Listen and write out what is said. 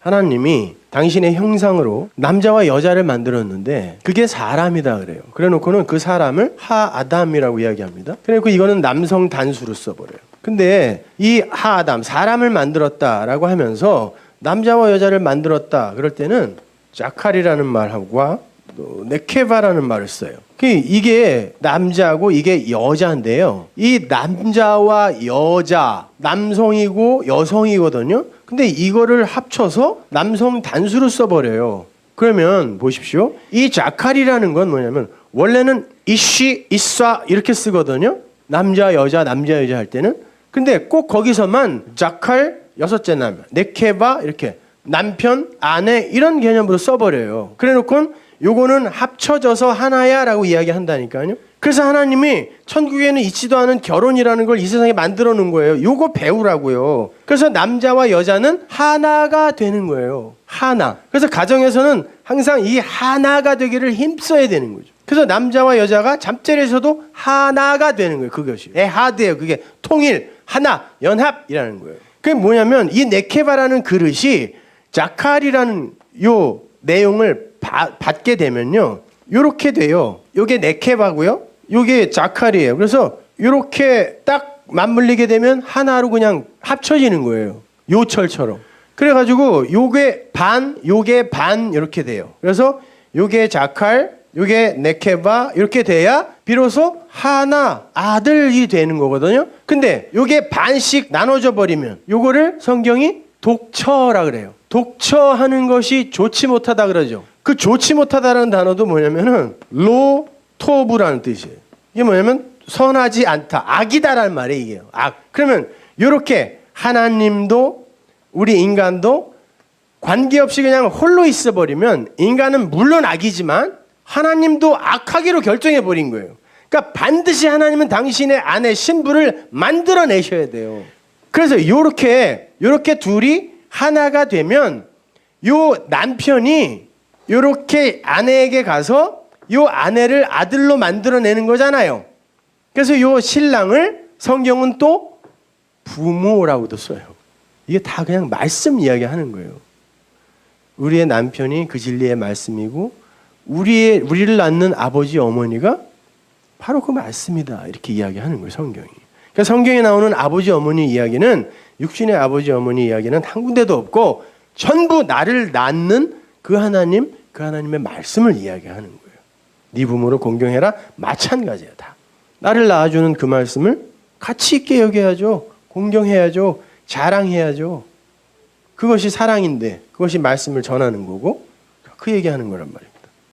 하나님이 당신의 형상으로 남자와 여자를 만들었는데 그게 사람이다 그래요. 그래놓고는 그 사람을 하아담이라고 이야기합니다. 그래놓고 이거는 남성 단수로 써버려요. 근데 이 하아담 사람을 만들었다라고 하면서 남자와 여자를 만들었다 그럴 때는 자칼이라는 말과 또 네케바라는 말을 써요. 그 이게 남자고 이게 여자인데요. 이 남자와 여자, 남성이고 여성이거든요. 근데 이거를 합쳐서 남성 단수로 써버려요. 그러면 보십시오. 이 자칼이라는 건 뭐냐면 원래는 이쉬, 이쏴 이렇게 쓰거든요. 남자, 여자, 남자, 여자 할 때는. 근데 꼭 거기서만 자칼 여섯째 남, 네케바 이렇게 남편, 아내 이런 개념으로 써버려요. 그래놓고 요거는 합쳐져서 하나야라고 이야기한다니까요. 그래서 하나님이 천국에는 있지도 않은 결혼이라는 걸 이 세상에 만들어 놓은 거예요. 요거 배우라고요. 그래서 남자와 여자는 하나가 되는 거예요. 하나. 그래서 가정에서는 항상 이 하나가 되기를 힘써야 되는 거죠. 그래서 남자와 여자가 잠자리에서도 하나가 되는 거예요. 그것이. 에하드예요. 그게 통일, 하나, 연합이라는 거예요. 그게 뭐냐면 이 네케바라는 그릇이 자칼이라는 요 내용을 바- 받게 되면요. 요렇게 돼요. 요게 네케바고요. 요게 자칼이에요. 그래서 요렇게 딱 맞물리게 되면 하나로 그냥 합쳐지는 거예요. 요철처럼. 그래 가지고 요게 반, 요게 반 이렇게 돼요. 그래서 요게 자칼, 요게 네케바 이렇게 돼야 비로소 하나 아들이 되는 거거든요. 근데 요게 반씩 나눠져 버리면 요거를 성경이 독처라 그래요. 독처하는 것이 좋지 못하다 그러죠. 그 좋지 못하다라는 단어도 뭐냐면은 로토브라는 뜻이에요. 이게 뭐냐면 선하지 않다, 악이다라는 말이에요. 이게 악. 그러면 요렇게 하나님도 우리 인간도 관계없이 그냥 홀로 있어 버리면 인간은 물론 악이지만 하나님도 악하기로 결정해 버린 거예요. 그러니까 반드시 하나님은 당신의 아내 신부를 만들어 내셔야 돼요. 그래서 요렇게 요렇게 둘이 하나가 되면 요 남편이 요렇게 아내에게 가서 요 아내를 아들로 만들어내는 거잖아요. 그래서 요 신랑을 성경은 또 부모라고도 써요. 이게 다 그냥 말씀 이야기하는 거예요. 우리의 남편이 그 진리의 말씀이고 우리의 우리를 낳는 아버지 어머니가 바로 그 말씀이다 이렇게 이야기하는 거예요 성경이. 그러니까 성경에 나오는 아버지 어머니 이야기는 육신의 아버지 어머니 이야기는 한 군데도 없고 전부 나를 낳는 그 하나님 그 하나님의 말씀을 이야기하는 거예요. 네 부모를 공경해라 마찬가지야 다. 나를 낳아주는 그 말씀을 가치 있게 여겨야죠. 공경해야죠. 자랑해야죠. 그것이 사랑인데 그것이 말씀을 전하는 거고 그 얘기하는 거란 말이에요.